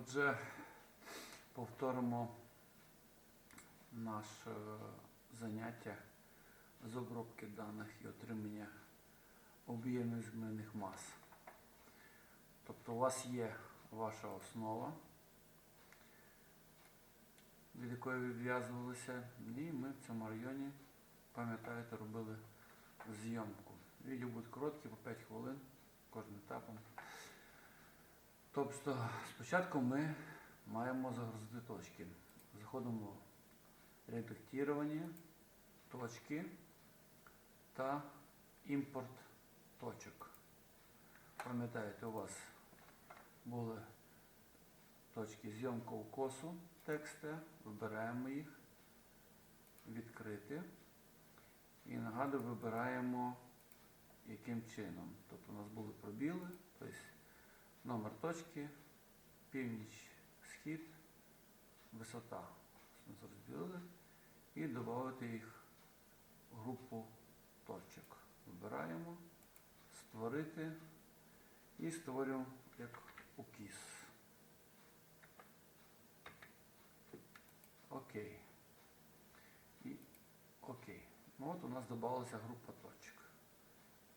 Отже, повторимо наше заняття з обробки даних і отримання об'ємних змінних мас. Тобто у вас є ваша основа, від якої відв'язувалися, і ми в цьому районі, пам'ятаєте, робили зйомку. Відео буде коротке, по 5 хвилин. Тобто спочатку ми маємо загрузити точки. Заходимо в редактування, точки та імпорт точок. Пам'ятаєте, у вас були точки зйомка укосу текста, вибираємо їх, відкрити. І нагадую, вибираємо яким чином. Тобто у нас були пробіли, тобто номер точки, північ, схід, висота. Розділили і додати їх в групу точок. Вибираємо, створити і створюємо як укіс. Окей. І окей. Ну от у нас додалася група точок.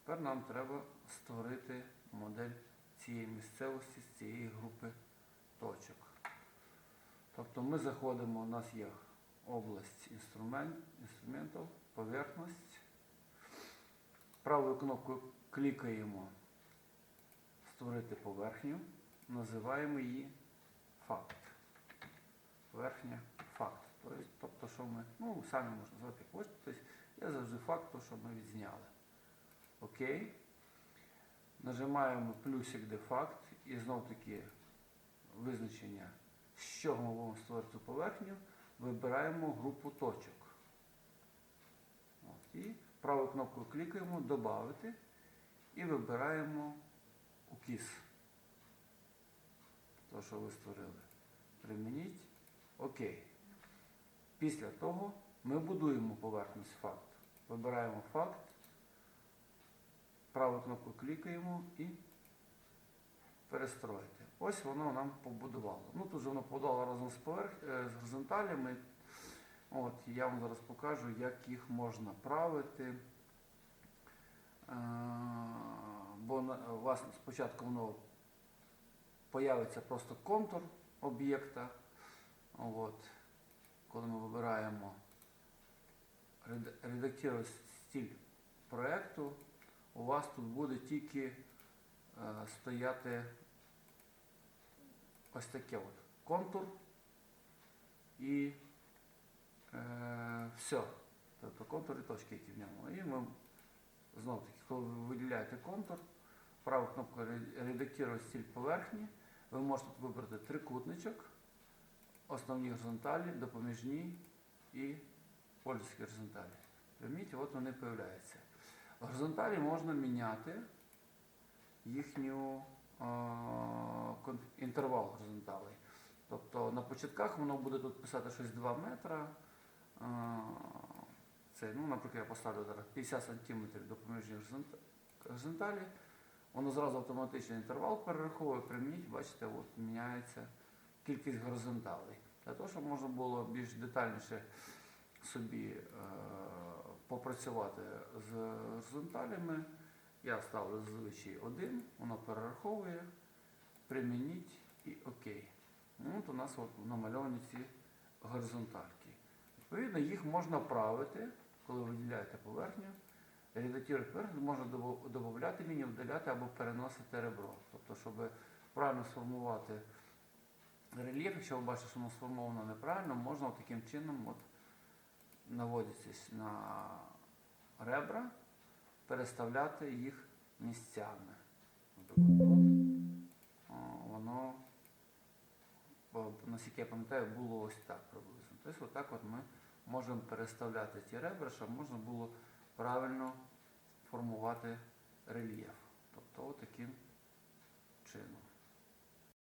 Тепер нам треба створити модель цієї місцевості з цієї групи точок. Тобто ми заходимо, у нас є область інструмент, інструментів, поверхність. Правою кнопкою клікаємо Створити поверхню, називаємо її факт. Поверхня факт. Тобто, Тобто, що ми, ну, самі можна назвати як хочете, тобто є завжди факт, то, що ми відзняли. Окей. Нажимаємо плюсик де факт і знов таки визначення, з чого ми будемо створити поверхню, вибираємо групу точок. От, і правою кнопкою клікаємо Добавити і вибираємо укіс. То, що ви створили. Примініть. Окей. Після того ми будуємо поверхність факт. Вибираємо факт. Правою кнопкою клікаємо і перестроїти. Ось воно нам побудувало. Ну тут же воно побудувало разом з, поверх... е, з горизонталями. От, я вам зараз покажу, як їх можна правити. Е, Бо у вас спочатку воно появиться просто контур об'єкта. От. Коли ми вибираємо ред- редактувати стиль проєкту, у вас тут буде тільки е, стояти ось таке от контур і е, все. Тобто контур і точки, які в ньому. І ми знову таки, коли ви виділяєте контур, правою кнопкою редактувати стиль поверхні, ви можете вибрати трикутничок, основні горизонталі, допоміжні і польські горизонталі. Прийміть, от вони з'являються. Горизонталі можна міняти їхню інтервал горизонталей. Тобто на початках воно буде тут писати щось 2 метра. е, Це, ну, наприклад, я поставлю зараз 50 см допоміжні горизонт- горизонталі. Воно зразу автоматично інтервал перераховує, примініть, бачите, от міняється кількість горизонталей. Для того, щоб можна було більш детальніше собі е, попрацювати з горизонталями, я ставлю зазвичай один, воно перераховує, примініть і окей. От у нас от намальовані ці горизонтальки. Відповідно, їх можна правити, коли виділяєте поверхню. Редактувати поверхню можна додати лінію, видаляти або переносити ребро. Тобто, щоб правильно сформувати рельєф, якщо ви бачите, що воно сформовано неправильно, можна таким чином от наводитись на ребра, переставляти їх місцями. Воно, наскільки я пам'ятаю, було ось так приблизно. Тобто отак от ми можемо переставляти ті ребра, щоб можна було правильно формувати рельєф. Тобто таким чином.